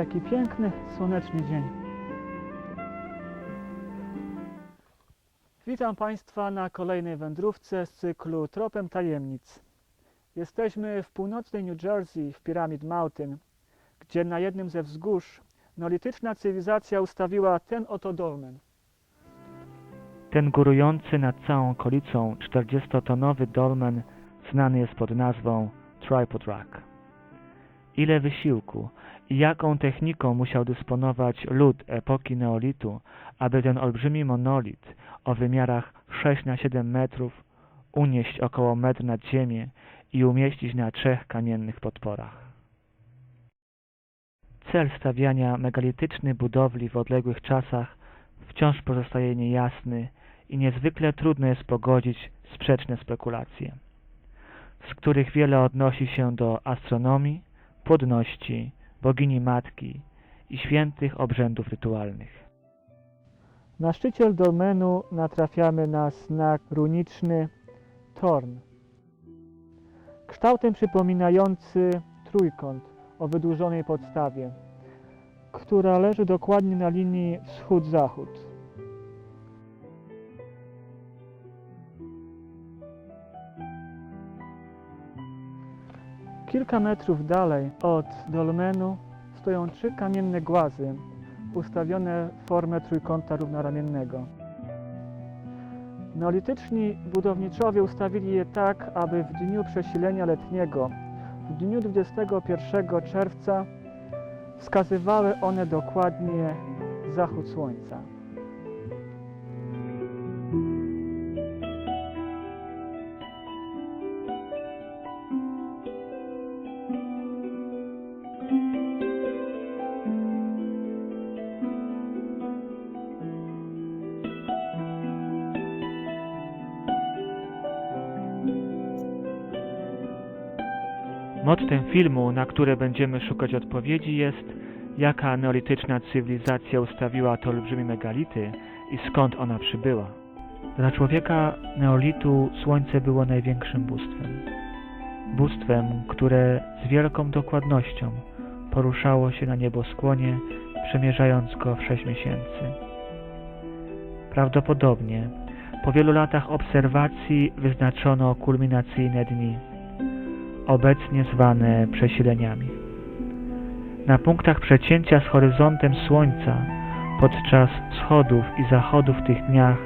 Jaki piękny, słoneczny dzień. Witam Państwa na kolejnej wędrówce z cyklu Tropem Tajemnic. Jesteśmy w północnej New Jersey, w Pyramid Mountain, gdzie na jednym ze wzgórz neolityczna cywilizacja ustawiła ten oto dolmen. Ten górujący nad całą okolicą 40-tonowy dolmen znany jest pod nazwą Tripod Rock. Ile wysiłku jaką techniką musiał dysponować lud epoki neolitu, aby ten olbrzymi monolit o wymiarach 6 na 7 metrów unieść około metr nad ziemię i umieścić na trzech kamiennych podporach. Cel stawiania megalitycznych budowli w odległych czasach wciąż pozostaje niejasny i niezwykle trudno jest pogodzić sprzeczne spekulacje, z których wiele odnosi się do astronomii, płodności, bogini matki i świętych obrzędów rytualnych. Na szczycie dolmenu natrafiamy na znak runiczny Torn, kształtem przypominający trójkąt o wydłużonej podstawie, która leży dokładnie na linii wschód-zachód. Kilka metrów dalej od dolmenu stoją trzy kamienne głazy ustawione w formę trójkąta równoramiennego. Neolityczni budowniczowie ustawili je tak, aby w dniu przesilenia letniego, w dniu 21 czerwca, wskazywały one dokładnie zachód słońca. Mottem filmu, na które będziemy szukać odpowiedzi jest jaka neolityczna cywilizacja ustawiła te olbrzymie megality i skąd ona przybyła. Dla człowieka neolitu słońce było największym bóstwem. Bóstwem, które z wielką dokładnością poruszało się na nieboskłonie, przemierzając go w sześć miesięcy. Prawdopodobnie po wielu latach obserwacji wyznaczono kulminacyjne dni, obecnie zwane przesileniami. Na punktach przecięcia z horyzontem Słońca podczas wschodów i zachodów w tych dniach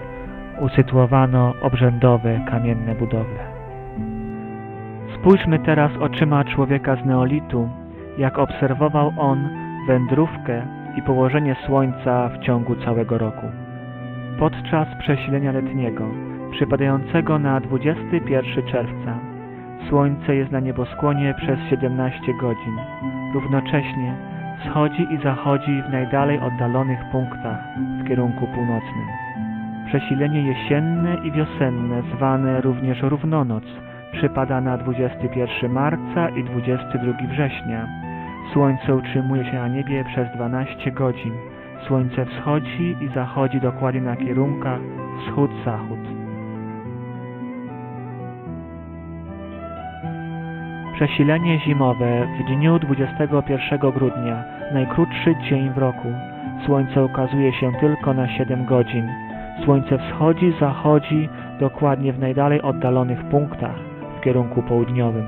usytuowano obrzędowe kamienne budowle. Spójrzmy teraz oczyma człowieka z neolitu, jak obserwował on wędrówkę i położenie Słońca w ciągu całego roku. Podczas przesilenia letniego, przypadającego na 21 czerwca, Słońce jest na nieboskłonie przez 17 godzin. Równocześnie wschodzi i zachodzi w najdalej oddalonych punktach w kierunku północnym. Przesilenie jesienne i wiosenne, zwane również równonoc, przypada na 21 marca i 22 września. Słońce utrzymuje się na niebie przez 12 godzin. Słońce wschodzi i zachodzi dokładnie na kierunkach wschód-zachód. Przesilenie zimowe w dniu 21 grudnia, najkrótszy dzień w roku. Słońce ukazuje się tylko na 7 godzin. Słońce wschodzi, zachodzi dokładnie w najdalej oddalonych punktach w kierunku południowym.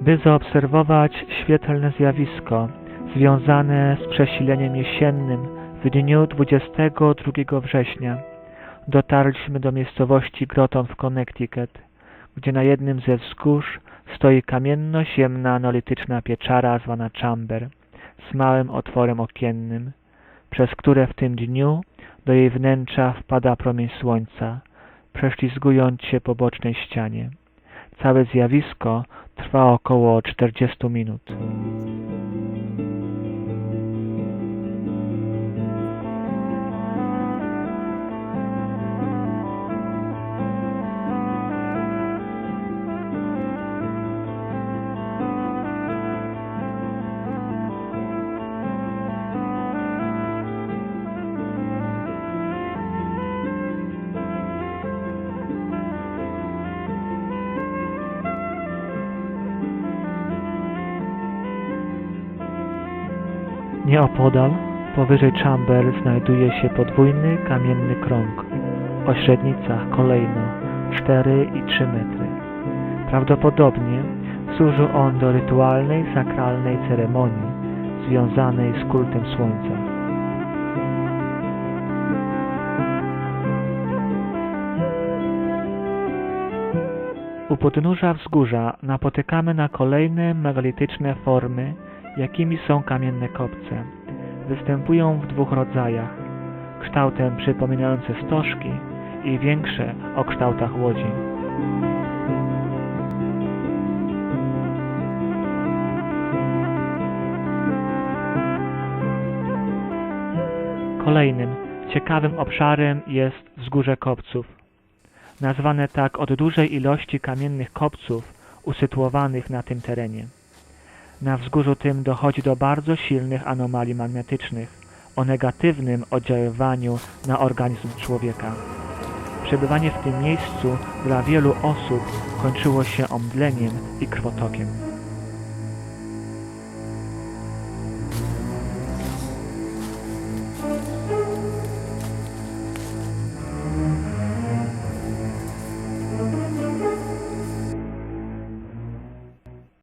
By zaobserwować świetlne zjawisko, związane z przesileniem jesiennym w dniu 22 września dotarliśmy do miejscowości Groton w Connecticut, gdzie na jednym ze wzgórz stoi kamienno-ziemna neolityczna pieczara zwana chamber z małym otworem okiennym, przez które w tym dniu do jej wnętrza wpada promień słońca, prześlizgując się po bocznej ścianie. Całe zjawisko trwa około 40 minut. Nieopodal, powyżej Chamber, znajduje się podwójny kamienny krąg o średnicach kolejno 4 i 3 metry. Prawdopodobnie służył on do rytualnej, sakralnej ceremonii związanej z kultem słońca. U podnóża wzgórza napotykamy na kolejne megalityczne formy, jakimi są kamienne kopce. Występują w dwóch rodzajach, kształtem przypominające stożki i większe o kształtach łodzi. Kolejnym ciekawym obszarem jest wzgórze kopców. Nazwane tak od dużej ilości kamiennych kopców usytuowanych na tym terenie. Na wzgórzu tym dochodzi do bardzo silnych anomalii magnetycznych o negatywnym oddziaływaniu na organizm człowieka. Przebywanie w tym miejscu dla wielu osób kończyło się omdleniem i krwotokiem.